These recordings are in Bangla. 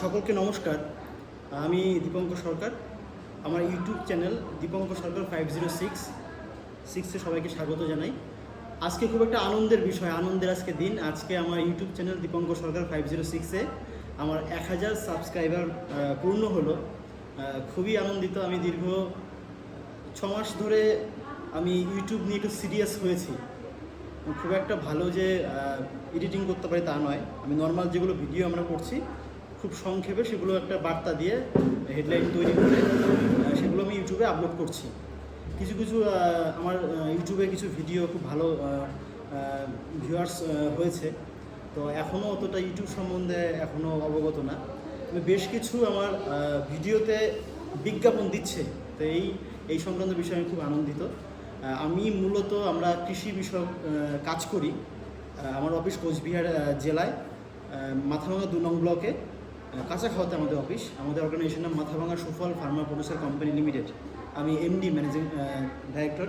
সকলকে নমস্কার। আমি দীপঙ্কর সরকার। আমার YouTube channel Dipankar Sarkar five zero six সিক্সে সবাইকে স্বাগত জানাই। আজকে খুব একটা আনন্দের বিষয়, আনন্দের আজকে দিন। আজকে আমার YouTube channel Dipankar Sarkar five zero সিক্সে আমার এক হাজার সাবস্ক্রাইবার পূর্ণ হলো। খুবই আনন্দিত। আমি দীর্ঘ ছ মাস ধরে আমি ইউটিউব নিয়ে একটু সিরিয়াস হয়েছি। খুব একটা ভালো যে এডিটিং করতে পারি তা নয়। আমি নর্মাল যেগুলো ভিডিও আমরা করছি খুব সংক্ষেপে সেগুলো একটা বার্তা দিয়ে হেডলাইন তৈরি করে সেগুলো আমি ইউটিউবে আপলোড করছি। কিছু কিছু আমার ইউটিউবে কিছু ভিডিও খুব ভালো ভিউয়ার্স হয়েছে। তো এখনও অতটা ইউটিউব সম্বন্ধে এখনও অবগত না। বেশ কিছু আমার ভিডিওতে বিজ্ঞাপন দিচ্ছে। তো এই এই সংক্রান্ত বিষয়ে আমি খুব আনন্দিত। আমি মূলত আমরা কৃষি বিষয়ক কাজ করি। আমার অফিস কোচবিহার জেলায় মাথাভাঙা দু নং ব্লকে। আহ, কাঁচাখাওয়াতে আমাদের অফিস আমাদের অর্গানাইজেশন নাম Mathabhanga Sufal farmer producer company limited আমি এমডি ম্যানেজিং ডাইরেক্টর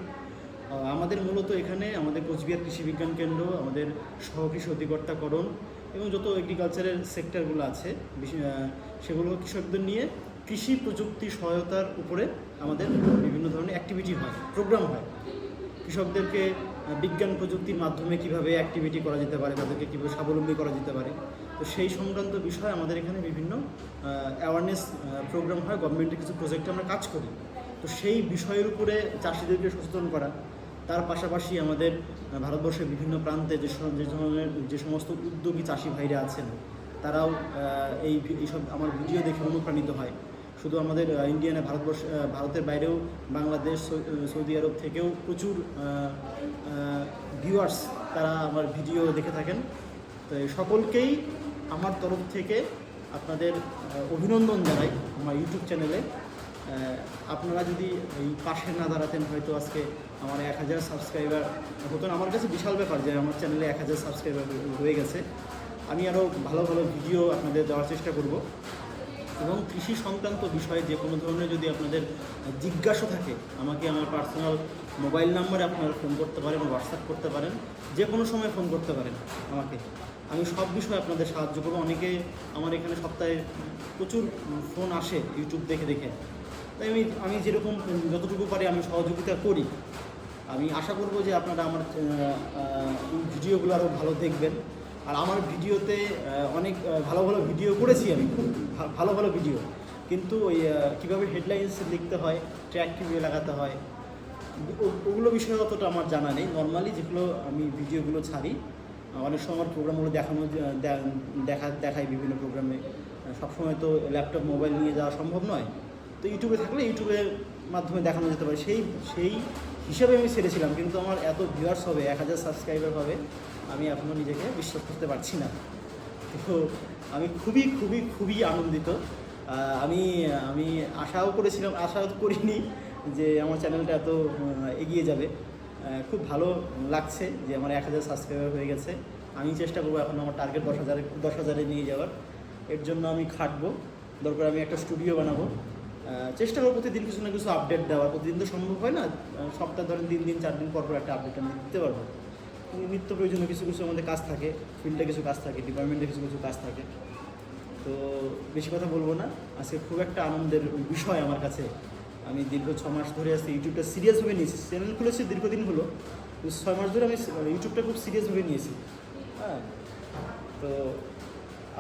আমাদের মূলত এখানে আমাদের কোচবিহার কৃষি বিজ্ঞান কেন্দ্র আমাদের সহকৃষি অধিকর্তাকরণ এবং যত এগ্রিকালচারের সেক্টরগুলো আছে সেগুলো কৃষকদের নিয়ে কৃষি প্রযুক্তি সহায়তার উপরে আমাদের বিভিন্ন ধরনের অ্যাক্টিভিটি হয় প্রোগ্রাম হয়। কৃষকদেরকে বিজ্ঞান প্রযুক্তির মাধ্যমে কীভাবে অ্যাক্টিভিটি করা যেতে পারে, তাদেরকে কীভাবে স্বাবলম্বী করা যেতে পারে। তো সেই সংক্রান্ত বিষয়ে আমাদের এখানে বিভিন্ন অ্যাওয়ারনেস প্রোগ্রাম হয় গভর্নমেন্টের কিছু প্রজেক্টে আমরা কাজ করি। তো সেই বিষয়ের উপরে চাষিদেরকে সচেতন করা, তার পাশাপাশি আমাদের ভারতবর্ষের বিভিন্ন প্রান্তে যে যে ধরনের, যে সমস্ত উদ্যোগী চাষি ভাইরা আছেন, তারাও এই এইসব আমার ভিডিও দেখে অনুপ্রাণিত হয়। শুধু আমাদের ইন্ডিয়ানে ভারতবর্ষ ভারতের বাইরেও বাংলাদেশ সৌদি আরব থেকেও প্রচুর ভিউয়ার্স তারা আমার ভিডিও দেখে থাকেন। তো সকলকেই আমার তরফ থেকে আপনাদের অভিনন্দন জানাই আমার ইউটিউব চ্যানেলে আপনারা যদি এই পাশে না দাঁড়াতেন হয়তো আজকে আমার এক হাজার সাবস্ক্রাইবার হতো আমার কাছে বিশাল ব্যাপার যে আমার চ্যানেলে এক হাজার সাবস্ক্রাইবার হয়ে গেছে। আমি আরও ভালো ভালো ভিডিও আপনাদের দেওয়ার চেষ্টা করব। এবং কৃষি সংক্রান্ত বিষয়ে যে কোনো ধরনের যদি আপনাদের জিজ্ঞাসা থাকে, আমাকে আমার পার্সোনাল মোবাইল নাম্বারে আপনারা ফোন করতে পারেন হোয়াটসঅ্যাপ করতে পারেন, যে কোনো সময় ফোন করতে পারেন আমাকে। আমি সব বিষয়ে আপনাদের সাহায্য করব। অনেকে আমার এখানে সপ্তাহে প্রচুর ফোন আসে ইউটিউব দেখে দেখে। তাই আমি আমি যেরকম, যতটুকু পারি আমি সহযোগিতা করি। আমি আশা করব যে আপনারা আমার ভিডিওগুলো আরও ভালো দেখবেন। আর আমার ভিডিওতে অনেক ভালো ভালো ভিডিও করেছি আমি। ভালো ভালো ভিডিও। কিন্তু ওই কীভাবে হেডলাইন্স লিখতে হয় ট্র্যাক কীভাবে লাগাতে হয় ওগুলো বিষয়ে অতটা আমার জানা নেই। নর্মালি যেগুলো আমি ভিডিওগুলো ছাড়ি, অনেক সময় আমার প্রোগ্রামগুলো দেখানো দেখা, দেখাই বিভিন্ন প্রোগ্রামে সবসময় তো ল্যাপটপ মোবাইল নিয়ে যাওয়া সম্ভব নয়। তো ইউটিউবে থাকলে ইউটিউবের মাধ্যমে দেখানো যেতে পারে। সেই সেই হিসাবে আমি ছেড়েছিলাম, কিন্তু আমার এত ভিউয়ার্স হবে, এক হাজার সাবস্ক্রাইবার হবে আমি এখনও নিজেকে বিশ্বাস করতে পারছি না। তো আমি খুবই খুবই খুবই আনন্দিত। আমি আমি আশাও করেছিলাম, আশাও করিনি যে আমার চ্যানেলটা এত এগিয়ে যাবে। খুব ভালো লাগছে যে আমার এক হাজার সাবস্ক্রাইবার হয়ে গেছে। আমি চেষ্টা করব এখন আমার টার্গেট দশ হাজারে দশ হাজারে নিয়ে যাওয়ার। এর জন্য আমি খাটবো। দরকার আমি একটা স্টুডিও বানাবো। চেষ্টা করব প্রতিদিন কিছু না কিছু আপডেট দেওয়ার। প্রতিদিন তো সম্ভব হয় না সপ্তাহ ধরেন তিন দিন, চার দিন পর পর একটা আপডেট আমি দিতে পারব। নিত্য প্রয়োজনীয় কিছু কিছু আমাদের কাজ থাকে, ফিল্ডে কিছু কাজ থাকে ডিপার্টমেন্টে কিছু কিছু কাজ থাকে। তো বেশি কথা বলব না। আজকে খুব একটা আনন্দের বিষয় আমার কাছে। আমি দীর্ঘ ছ মাস ধরে আজকে ইউটিউবটা সিরিয়াসভাবে নিয়েছি। চ্যানেল খুলেছি, দীর্ঘদিন হলো। ছয় মাস ধরে আমি ইউটিউবটা খুব সিরিয়াসভাবে নিয়েছি। হ্যাঁ। তো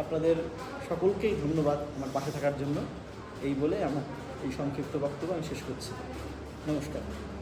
আপনাদের সকলকেই ধন্যবাদ আমার পাশে থাকার জন্য। এই বলে আমার এই সংক্ষিপ্ত বক্তব্য আমি শেষ করছি। নমস্কার।